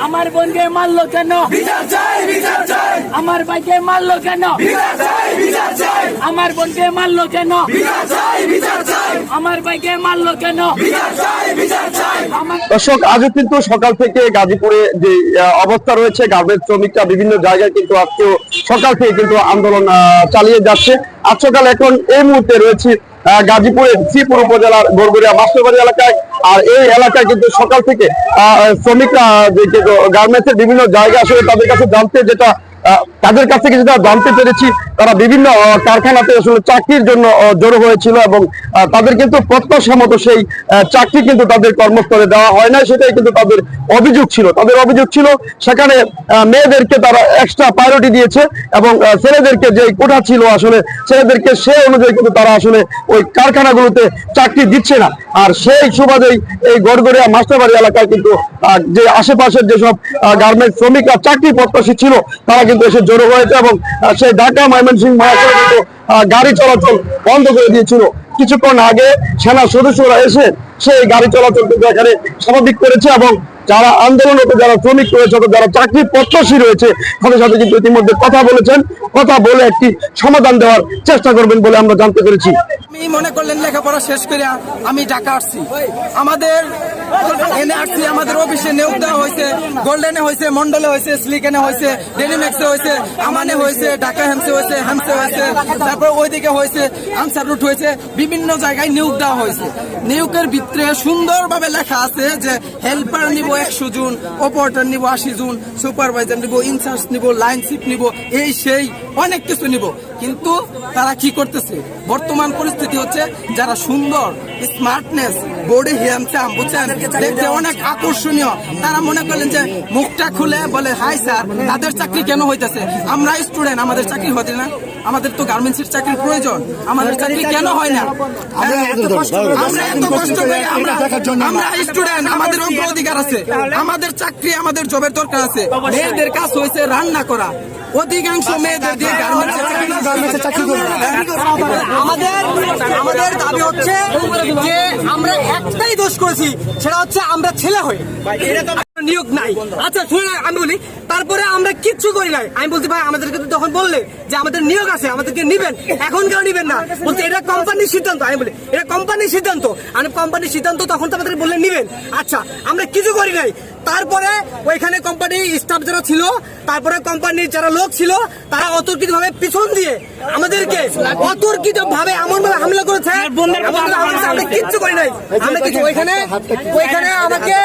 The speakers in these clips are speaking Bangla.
আমার বোনকে মারলো কেন? বিচার চাই বিচার চাই। আমার ভাইকে মারলো কেন? বিচার চাই বিচার চাই। আমার বোনকে মারলো কেন? বিচার চাই বিচার চাই। আমার ভাইকে মারলো কেন? বিচার চাই বিচার চাই। আমার দর্শক আজও কিন্তু সকাল থেকে গাজীপুরে যে অবস্থা রয়েছে গার্মেন্টস শ্রমিকরা বিভিন্ন জায়গায় কিন্তু আজকেও সকাল থেকে কিন্তু আন্দোলন চালিয়ে যাচ্ছে। আজ সকাল এখন এই মুহূর্তে রয়েছে গাজীপুরের শ্রীপুর উপজেলার গড়গড়িয়া মাস্টারবাড়ি এলাকায়। আর এই এলাকায় কিন্তু সকাল থেকে শ্রমিকরা গার্মেন্টসের বিভিন্ন জায়গা আসলে তাদের কাছে জানতে যেটা তাদের কাছ থেকে যেটা জানতে পেরেছি তারা বিভিন্ন কারখানাতে আসলে চাকরির জন্য জড়ো হয়েছিল এবং তাদের কিন্তু প্রত্যাশা মতো সেই চাকরি কিন্তু তাদের কর্মস্থলে দেওয়া হয় না সেটাই কিন্তু তাদের অভিযোগ ছিল। তাদের অভিযোগ ছিল, সেখানে মেয়েদেরকে তারা এক্সট্রা প্রায়োরিটি দিয়েছে এবং ছেলেদেরকে যে কোঠা ছিল আসলে, ছেলেদেরকে সে অনুযায়ী কিন্তু তারা আসলে ওই কারখানাগুলোতে চাকরি দিচ্ছে না। আর সেই সুবাদেই এই গড়গড়িয়া মাস্টারবাড়ি এলাকায় কিন্তু যে আশেপাশের যেসব গার্মেন্টস শ্রমিকরা চাকরি প্রত্যাশী ছিল, তারা কিন্তু এসে জড়ো হয়েছে এবং সেই ঢাকা ময়মনসিংহ মহাসড়ক গাড়ি চলাচল বন্ধ করে দিয়েছিল। কিছুক্ষণ আগে সেনা সদস্যরা এসে সেই গাড়ি চলাচল কিন্তু এখানে স্বাভাবিক করেছে এবং যারা আন্দোলনরত, যারা শ্রমিক রয়েছে অথবা যারা চাকরি প্রত্যাশী রয়েছে, তাদের সাথে কিন্তু ইতিমধ্যে কথা বলেছেন। কথা বলে একটি সমাধান দেওয়ার চেষ্টা করবেন বলে আমরা জানতে পেরেছি। আমি মনে করলেন লেখাপড়া শেষ করে আমি ঢাকা আসছি। আমাদের এনে আসছি আমাদের অফিসে নিয়োগ দেওয়া হয়েছে গোল্ডেনে হয়েছে মন্ডলে হয়েছে স্লিকেনে হয়েছে ডেলিমেক্সে হয়েছে আমানে হয়েছে ঢাকা হেমসে হয়েছে হেমসে হয়েছে, তারপর ওইদিকে হয়েছে আনসার রুট হয়েছে, বিভিন্ন জায়গায় নিয়োগ দেওয়া হয়েছে। নিয়োগের ভিতরে সুন্দরভাবে লেখা আছে যে হেল্পার নিব একশো জন অপারেটার নিব আশি জন সুপারভাইজার নিব ইনচার্জ নিব লাইন শিপ নিব, এই সেই অনেক কিছু নিব। কিন্তু তারা কি করতেছে? বর্তমান পরিস্থিতি হচ্ছে যারা সুন্দর স্মার্টনেস বোর্ডে হিয়ামচাম বুঝছেন? দেখতে অনেক আকর্ষণীয়। তারা মনে করলেন যে মুখটা খুলে বলে হাই স্যার তাদের চাকরি কেন হইতেছে? আমরা স্টুডেন্ট আমাদের চাকরি হতে না। আমাদের তো গার্মেন্টসের চাকরির প্রয়োজন। আমাদের চাকরি কেন হয় না? আমরা এত কষ্ট করে আমরা আমরা স্টুডেন্ট আমাদের অগ্রাধিকার আছে। আমাদের চাকরি আমাদের জবের দরকার আছে। মেয়েদের কাজ হয়েছে রান্না করা। অধিকাংশ মেয়েদের দিয়ে আমাদের আমাদের দাবি হচ্ছে যে আমরা একটাই দোষ করেছি, সেটা হচ্ছে আমরা ছেলে হয়ে। নিয়োগ নাই। আচ্ছা শুনে আমি বলি, তারপরে আমরা কিচ্ছু করি নাই। আমি বলছি ভাই আমাদেরকে তো তখন বললে যে আমাদের নিয়োগ আছে, আমাদেরকে নিবেন। এখন কেন নিবেন না। বলছে, এটা কোম্পানির সিদ্ধান্ত। আমি বলি, এটা কোম্পানির সিদ্ধান্ত। আমি কোম্পানির সিদ্ধান্ত তখন তো আমাদের বললে নিবেন। আচ্ছা আমরা কিছু করি নাই। তারপরে ওইখানে কোম্পানি স্টাফ যারা ছিল তারপরে কোম্পানির যারা লোক ছিল তারা অতর্কিত ভাবে পিছন দিয়ে আমাদেরকে অতর্কিত ভাবে এমন ভাবে হামলা করেছে আমরা কিচ্ছু করি নাই। আমরা কিছু ওইখানে ওইখানে আমাকে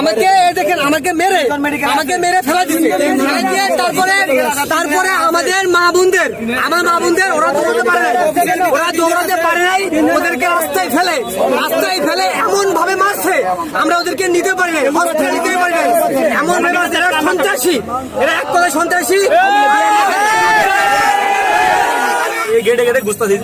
আমাকে দেখেন আমাকে মেরে আমাকে মেরে ফেলা দিচ্ছে তারপরে তারপরে আমাদের মা বোনদের আমার মা বোনদের ওরা দৌড়াতে পারে নাই। ওরা দৌড়াতে পারে নাই ওদেরকে রাস্তায় ফেলে রাস্তায় ফেলে এমন ভাবে মারছে আমরা ওদেরকে নিতে পারি নাই। নিতে গেটে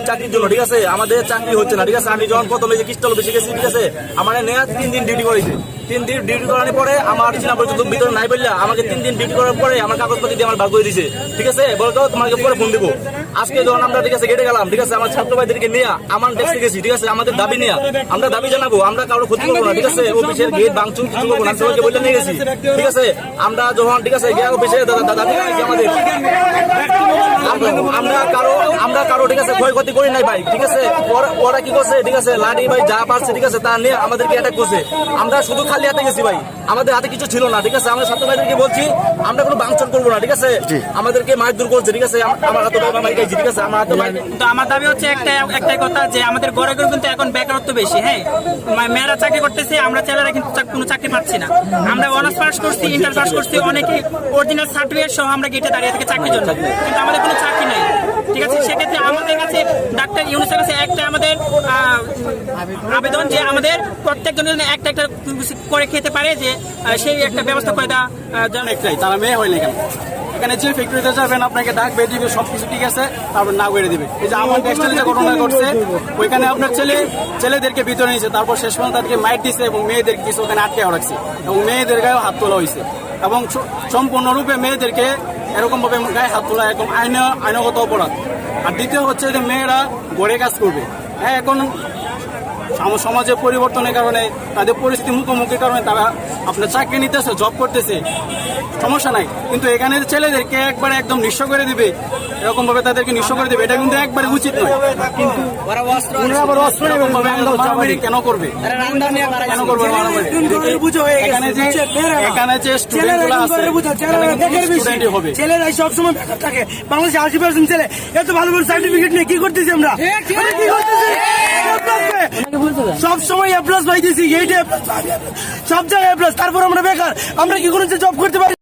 চাকরির জন্য, ঠিক আছে? আমাদের চাকরি হচ্ছে না, ঠিক আছে? আমি যখন প্রথমে যে কিস্টল বেশি গেছি, ঠিক আছে? আমার নেয়া তিন দিন ডিউটি করেছে তিন দিন ডিউটি করানোর পরে আমার চিনা ভিতরে নাই বললে, আমাকে তিন দিন ডিউটি করার পরে আমার কাগজপত্র দিয়ে আমার বার করে দিছে। ঠিক আছে? বলতো তোমাকে পরে ফোন দিব। আজকে যখন আমরা ঠিক আছে গেটে গেলাম ঠিক আছে আমার ছাত্র ভাইদেরকে নিয়ে আমার ডেস্কে গেছি ঠিক আছে আমাদের দাবি নিয়ে আমরা দাবি জানাব আমরা কারও ক্ষতি করব না ঠিক আছে অফিসের গেট ভাঙচুর কিছু করব না সবাইকে বলে নিয়ে গেছি ঠিক আছে আমরা যখন ঠিক আছে গিয়ে অফিসে দাবি জানাইছি আমাদের আমরা- কারও আমরা কারও ঠিক আছে ক্ষয়ক্ষতি করি নাই ভাই ঠিক আছে ওরা- ওরা কি করছে ঠিক আছে লাঠি ভাই যা পারছে ঠিক আছে তা নিয়ে আমাদেরকে অ্যাটাক করছে আমরা শুধু খালি হাতে গেছি ভাই আমাদের হাতে কিছু ছিল না ঠিক আছে আমরা ছাত্র ভাইদেরকে বলছি আমরা কোনো বাংচন করব না ঠিক আছে আমাদেরকে মারধর করছে ঠিক আছে আমার হাতে আমার দাবি হচ্ছে একটাই একটাই কথা যে আমাদের গড়ে গড়ে কিন্তু এখন বেকারত্ব বেশি হ্যাঁ? মেয়েরা চাকরি করতেছে আমরা ছেলেরা কিন্তু কোনো চাকরি পাচ্ছি না। আমরা অনার্স পাস করছি ইন্টার পাস করছি অনেকে অরিজিনাল সার্টিফিকেট সহ আমরা গেটে দাঁড়িয়ে থেকে চাকরির জন্য। কিন্তু আমাদের কোনো চাকরি নেই। ঠিক আছে? সেক্ষেত্রে আমাদের কাছে ডাক্তার ইউনিসের কাছে একটা আমাদের আহ, আবেদন যে আমাদের প্রত্যেকজনের জন্য একটা একটা করে খেতে পারে যে সেই একটা ব্যবস্থা করে দেওয়া একটাই তারা মেয়ে হয় না কেন? এখানে যে ফ্যাক্টরিতে যাবেন আপনাকে ডাকবে দিবে সব কিছু ঠিক আছে তারপর না করে দিবে। এই যে আমার টেক্সটাইলে যে ঘটনা ঘটছে ওইখানে আপনার ছেলে ছেলেদেরকে ভিতরে নিয়েছে তারপর শেষ পর্যন্ত তাদেরকে মাইট দিছে এবং মেয়েদের কিছু ওখানে আটকে রাখছে। এবং মেয়েদের গায়ে হাত তোলা হয়েছে। এবং সম্পূর্ণরূপে মেয়েদেরকে এরকমভাবে গায়ে হাত তোলা একদম আইন আইনগত অপরাধ। আর দ্বিতীয় হচ্ছে যে মেয়েরা গড়ে কাজ করবে। হ্যাঁ এখন সম- সমাজের পরিবর্তনের কারণে তাদের পরিস্থিতি মুখোমুখির কারণে তারা আপনার চাকরি নিতেছে জব করতেছে। সমস্যা নাই। কিন্তু এখানে ছেলেদেরকে একবারে একদম নিঃস্ব করে দিবে। এরকম ভাবে তাদেরকে নিঃস্ব করে দিবে। এটা কিন্তু একবারে উচিত নয়। কিন্তু কেন করবে? কেন করবে এখানে যে এখানে যে স্টুডেন্টগুলো আছে এখানে কিন্তু স্টুডেন্টই হবে। ছেলেরা সবসময় বেকার থাকে। বাংলাদেশে আশি পার্সেন্ট ছেলে। এত ভালো ভালো সার্টিফিকেট নিয়ে কি করতেছি আমরা? আরে কি করতেছি? সব সময় এ প্লাস পাইতেছি এইটা সব জায়গায় প্লাস তারপর আমরা বেকার। আমরা কি কোনো জব করতে পারি?